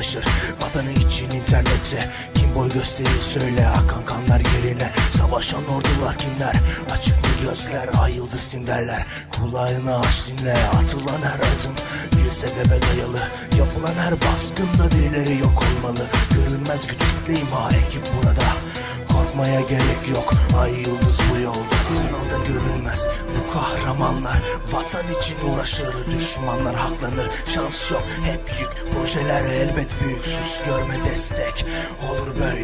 Savaşır vatanı için internette Kim boy gösterir söyle akan kanlar yerine. Savaşan ordular kimler? Açık mı gözler ay yıldız tim Kulağını aç dinle atılan her adım Bir sebebe dayalı. Yapılan her baskında birileri yok olmalı. Görünmez güç kitle imha ekip burada Korkmaya gerek yok. Ay yıldız bu yolda Sınavda görünmez. Bu kahramanlar Vatan için uğraşır düşmanlar haklanır. Şans yok hep yük. Projeler elbet büyük sus görme destek. Olur böyle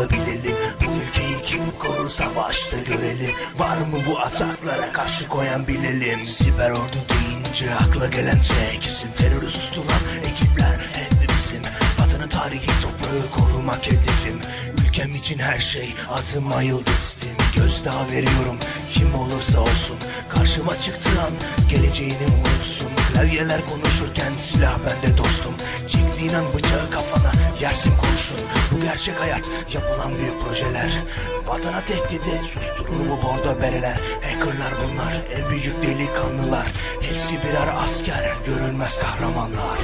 çıksın da bilelim Bu ülkeyi kim korur savaşta görelim. Var mı bu ataklara karşı koyan bilelim? Siber ordu deyince akla gelen tek isim Terörü susturan ekipler hep bizim. Vatanı tarihi toprağı korumak hedefim. Ülkem için her şey adıma yıldızdım. Gözdağı veriyorum kim olursa olsun. Karşıma çıktığı an geleceğini unutsun Klavyeler konuşurken silah bende dostum. Çektiğin bıçağı kafana yersin kurşun. Bu gerçek hayat yapılan büyük projeler. Vatana tehdidi susturur bu bordo bereler. Hackerlar bunlar en büyük delikanlılar Hepsi birer asker görünmez kahramanlar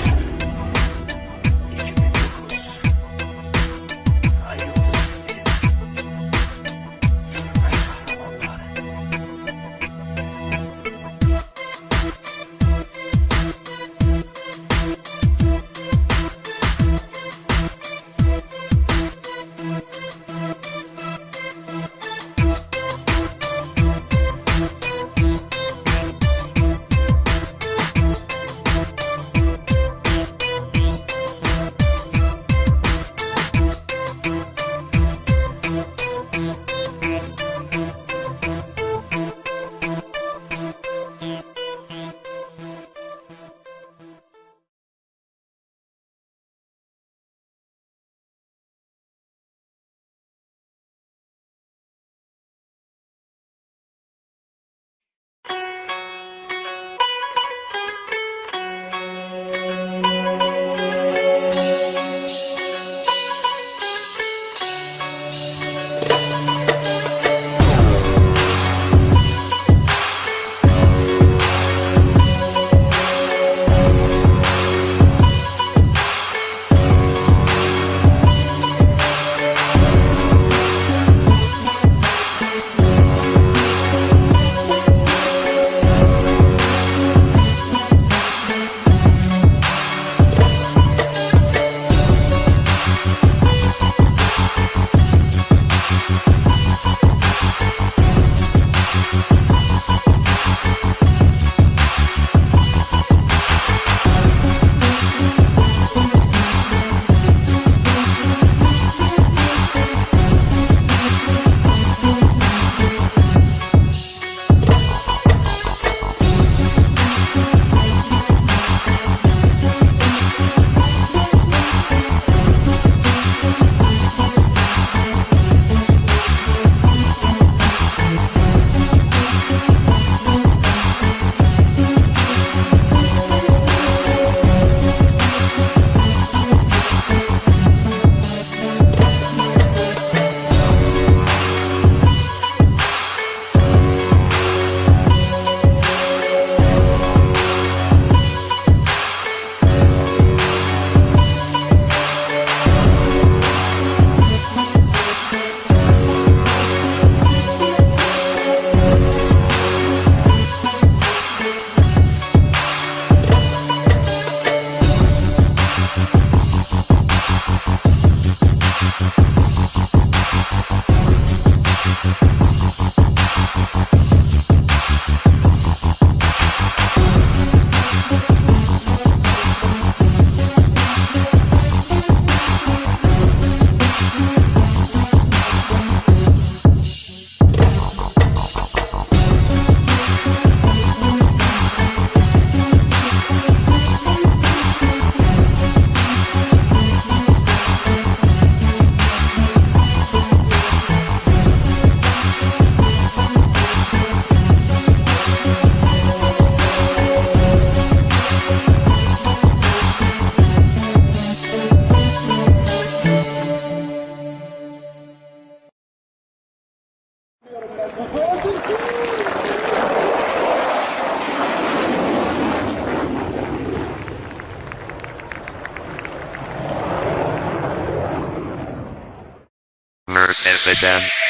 they ban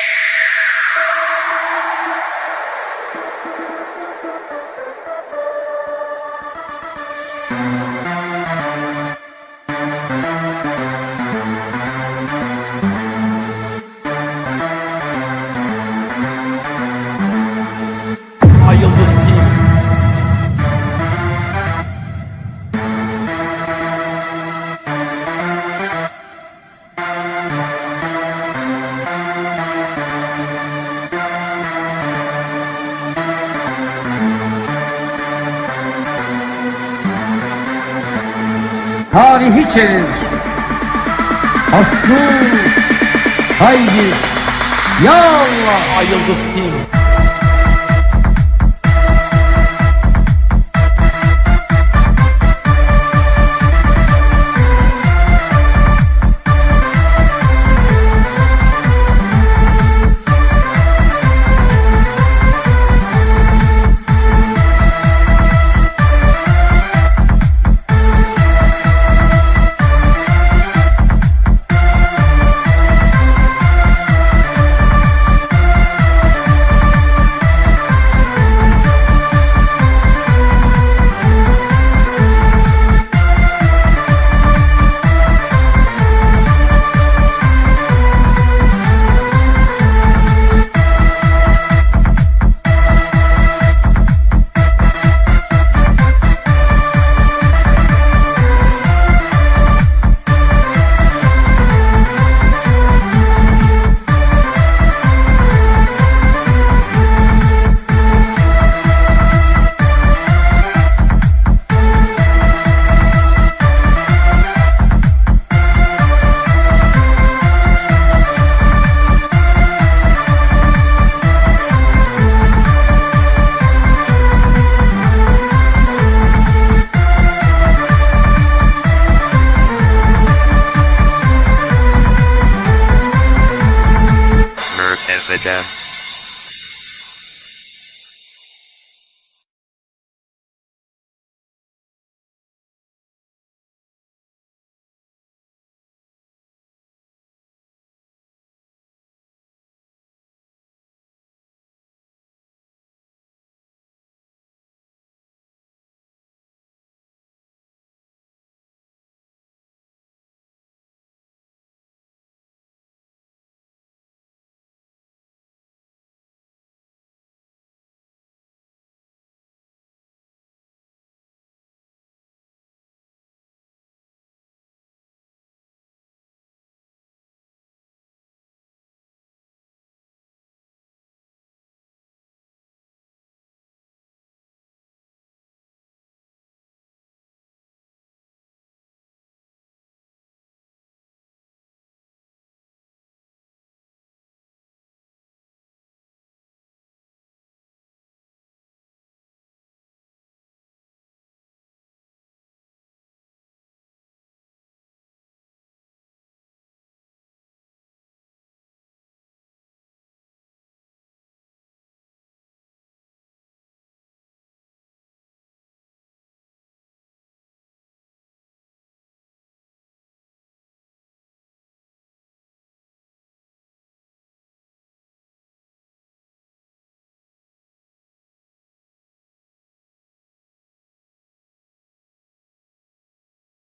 tarihi çevir. Aslı, haydi, ya Allah. Ay Yıldız Team